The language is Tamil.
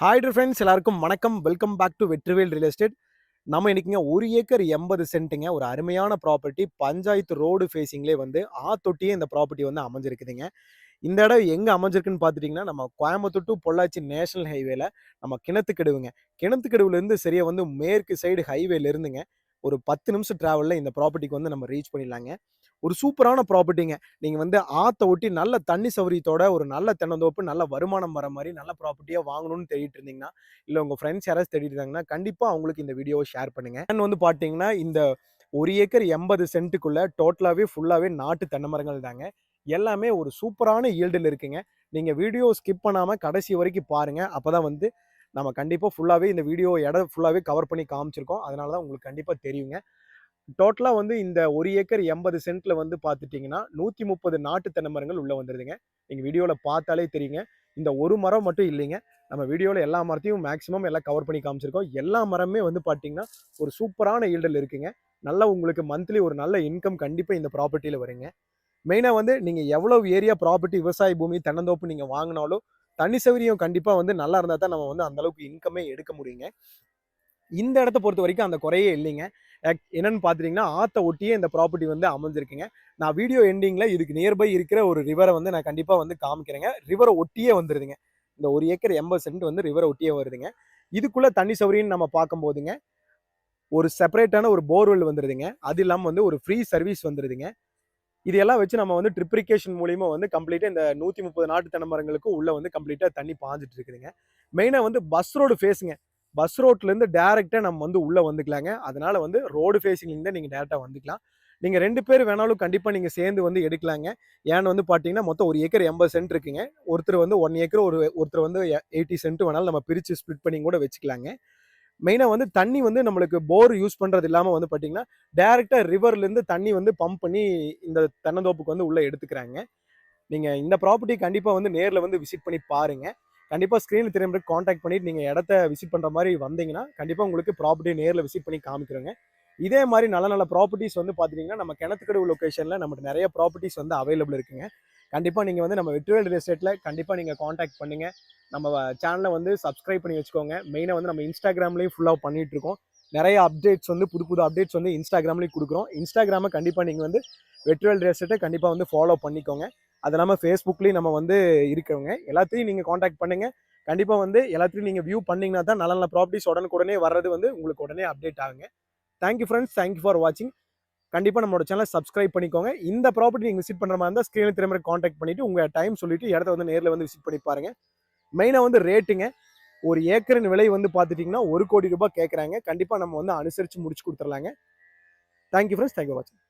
ஹாய் ஃப்ரெண்ட்ஸ் எல்லாருக்கும் வணக்கம். Welcome back to Vetrivel real estate நம்ம இன்னைக்குங்க ஒரு ஏக்கர் எண்பது சென்ட்டுங்க. ஒரு அருமையான ப்ராப்பர்ட்டி பஞ்சாயத்து ரோடு ஃபேஸிங்லேயே வந்து ஆத்தொட்டியே இந்த ப்ராப்பர்ட்டி வந்து அமைஞ்சிருக்குதுங்க. இந்த இடம் எங்கே அமைஞ்சிருக்குன்னு பார்த்துட்டிங்கன்னா நம்ம கோயம்புத்தூர் டு பொள்ளாச்சி நேஷனல் ஹைவேல நம்ம கிணத்துக்கெடுவுங்க. கிணத்துக்கெடுவுலேருந்து சரியா வந்து மேற்கு சைடு ஹைவேலேருந்துங்க ஒரு பத்து நிமிஷம் ட்ராவலில் இந்த ப்ராப்பர்ட்டிக்கு வந்து நம்ம ரீச் பண்ணிடலாங்க. ஒரு சூப்பரான ப்ராப்பர்ட்டிங்க. நீங்கள் வந்து ஆற்றை ஒட்டி நல்ல தண்ணி சௌரியத்தோட ஒரு நல்ல தென்னந்தோப்பு நல்ல வருமானம் வர மாதிரி நல்ல ப்ராப்பர்ட்டியாக வாங்கணும்னு தேடிட்டு இருந்தீங்கன்னா இல்லை உங்கள் ஃப்ரெண்ட்ஸ் யாராவது தேடிட்டு இருந்தாங்கன்னா கண்டிப்பாக அவங்களுக்கு இந்த வீடியோவை ஷேர் பண்ணுங்கள் அண்ட் வந்து பார்த்தீங்கன்னா இந்த ஒரு ஏக்கர் எண்பது சென்ட்டுக்குள்ளே டோட்டலாகவே ஃபுல்லாகவே நாட்டு தென்னை மரங்கள் தாங்க. எல்லாமே ஒரு சூப்பரான ஈல்டில் இருக்குங்க. நீங்கள் வீடியோ ஸ்கிப் பண்ணாமல் கடைசி வரைக்கும் பாருங்கள் அப்போ தான் வந்து நம்ம கண்டிப்பாக ஃபுல்லாகவே இந்த வீடியோ இடம் ஃபுல்லாகவே கவர் பண்ணி காமிச்சிருக்கோம். அதனால தான் உங்களுக்கு கண்டிப்பாக தெரியுங்க. டோட்டலாக வந்து இந்த ஒரு ஏக்கர் எண்பது சென்ட்ல வந்து பார்த்துட்டிங்கன்னா நூற்றி முப்பது நாட்டு தென்னை மரங்கள் உள்ளே வந்துடுதுங்க நீங்கள் வீடியோவில் பார்த்தாலே தெரியுங்க. இந்த ஒரு மரம் மட்டும் இல்லைங்க. நம்ம வீடியோவில் எல்லா மரத்தையும் மேக்ஸிமம் எல்லாம் கவர் பண்ணி காமிச்சிருக்கோம். எல்லா மரமே வந்து பார்த்தீங்கன்னா ஒரு சூப்பரான ஈல்டில் இருக்குங்க. நல்லா உங்களுக்கு மந்த்லி ஒரு நல்ல இன்கம் கண்டிப்பாக இந்த ப்ராப்பர்ட்டியில் வருங்க. மெயினாக வந்து நீங்கள் எவ்வளோ ஏரியா ப்ராப்பர்ட்டி விவசாய பூமி தென்னந்தோப்பு நீங்கள் வாங்கினாலும் தண்ணி சௌகரியம் கண்டிப்பாக வந்து நல்லா இருந்தால் தான் நம்ம வந்து அந்தளவுக்கு இன்கமே எடுக்க முடியுங்க. இந்த இடத்த பொறுத்த வரைக்கும் அந்த குறையே இல்லைங்க. என்னன்னு பார்த்துட்டிங்கன்னா ஆற்றை ஒட்டியே இந்த ப்ராப்பர்ட்டி வந்து அமைஞ்சிருக்குங்க. நான் வீடியோ எண்டிங்கில் இதுக்கு நியர்பை இருக்கிற ஒரு ரிவரை வந்து நான் கண்டிப்பாக வந்து காமிக்கிறேங்க. ரிவரை ஒட்டியே வந்துடுதுங்க இந்த ஒரு ஏக்கர் எண்பது சென்ட் வந்து ரிவரை ஒட்டியே வருதுங்க. இதுக்குள்ளே தண்ணி சௌகரியம் நம்ம பார்க்கும்போதுங்க ஒரு செப்பரேட்டான ஒரு போர்வெல் வந்துடுதுங்க அது இல்லாமல் வந்து ஒரு ஃப்ரீ சர்வீஸ் வந்துடுதுங்க இதெல்லாம் வச்சு நம்ம வந்து ட்ரிப்ரிகேஷன் மூலியமா வந்து கம்ப்ளீட்டாக இந்த நூற்றி முப்பது நாட்டு தென்னை மரங்களுக்கும் வந்து கம்ப்ளீட்டாக தண்ணி பாஞ்சிட்டு இருக்குதுங்க. மெயினாக வந்து பஸ் ரோடு ஃபேஸுங்க பஸ் ரோட்லேருந்து டேரெக்டாக நம்ம வந்து உள்ளே வந்துக்கலாங்க. அதனால் வந்து ரோடு ஃபேஸிங்லேருந்து நீங்கள் டேரெக்டாக வந்துக்கலாம். நீங்கள் ரெண்டு பேர் வேணாலும் கண்டிப்பாக நீங்கள் சேர்ந்து வந்து எடுக்கலாங்க. ஏன்னு வந்து பார்த்தீங்கன்னா மொத்தம் ஒரு ஏக்கர் எண்பது சென்ட் இருக்குங்க. ஒருத்தர் வந்து ஒன் ஏக்கர் ஒரு ஒருத்தர் வந்து எயிட்டி சென்ட் வேணாலும் நம்ம பிரித்து ஸ்ப்ளிட் பண்ணி கூட வச்சுக்கலாங்க. மெயினாக வந்து தண்ணி வந்து நம்மளுக்கு போர் யூஸ் பண்ணுறது இல்லாமல் வந்து பார்த்தீங்கன்னா டேரெக்டாக ரிவர்லேருந்து தண்ணி வந்து பம்ப் பண்ணி இந்த தென்னந்தோப்புக்கு வந்து உள்ளே எடுத்துக்கிறாங்க. நீங்கள் இந்த ப்ராப்பர்ட்டி கண்டிப்பாக வந்து நேரில் வந்து விசிட் பண்ணி பாருங்கள் கண்டிப்பாக ஸ்க்ரீனில் திரும்ப காண்டாக்ட் பண்ணிட்டு நீங்கள் இடத்த விசிட் பண்ணுற மாதிரி வந்தீங்கன்னா கண்டிப்பாக உங்களுக்கு ப்ராப்பர்ட்டி நேரில் விசிட் பண்ணி காமிக்கிறோங்க. இதே மாதிரி நல்ல நல்ல ப்ராப்பர்ட்டிஸ் வந்து பார்த்துட்டிங்கன்னா நம்ம கிணத்துக்கடவு லொக்கேஷனில் நமக்கு நிறைய ப்ராப்பர்ட்டிஸ் வந்து அவைலபிள் இருக்குங்க. கண்டிப்பாக நீங்கள் வந்து நம்ம வெற்றிவேல் ரியல் எஸ்டேட்டில் கண்டிப்பாக நீங்கள் காண்டாக்ட் பண்ணுங்கள் நம்ம சேனலை வந்து சப்ஸ்கிரைப் பண்ணி வச்சுக்கோங்க. மெயினாக வந்து நம்ம இன்ஸ்டாகிராம்லேயும் ஃபுல்லாக பண்ணிகிட்ருக்கோம் இருக்கோம். நிறைய அப்டேட்ஸ் வந்து புது புது அப்டேட்ஸ் வந்து இன்ஸ்டாகிராம்லேயும் கொடுக்குறோம். இன்ஸ்டாகிராமை கண்டிப்பாக நீங்கள் வந்து வெற்றிவேல் ரியல் எஸ்டேட்டை கண்டிப்பாக வந்து ஃபாலோ பண்ணிக்கோங்க. அது இல்லாமல் ஃபேஸ்புக்லேயும் நம்ம வந்து இருக்கிறவங்க எல்லாத்தையும் நீங்கள் காண்டாக்ட் பண்ணுங்கள் கண்டிப்பாக வந்து எல்லாத்தையும் நீங்கள் வியூ பண்ணிங்கன்னா தான் நல்ல நல்ல ப்ராப்பர்ட்டிஸ் உடனுக்குடனே வர்றது வந்து உங்களுக்கு உடனே அப்டேட் ஆகுங்க. தேங்க்யூ ஃப்ரெண்ட்ஸ் தேங்க்யூ ஃபார் வாட்சிங் கண்டிப்பாக நம்மளோட சேனலை சப்ஸ்கிரைப் பண்ணிக்கோங்க. இந்த ப்ராப்பர்ட்டி நீங்கள் விசிட் பண்ணுற மாதிரி இருந்தால் ஸ்க்ரீனில் திரும்ப காண்டாக்ட் பண்ணிவிட்டு உங்கள் டைம் சொல்லிவிட்டு இடத்த வந்து நேரில் வந்து விசிட் பண்ணி பாருங்கள் மெயினாக வந்து ரேட்டுங்க ஒரு ஏக்கரின் விலை வந்து பார்த்துட்டிங்கன்னா ஒரு கோடி ரூபாய் கேட்குறாங்க கண்டிப்பாக நம்ம வந்து அனுசரித்து முடிச்சு கொடுத்துர்லாங்க தேங்க்யூ ஃப்ரெண்ட்ஸ் தேங்க்யூ வாட்சிங்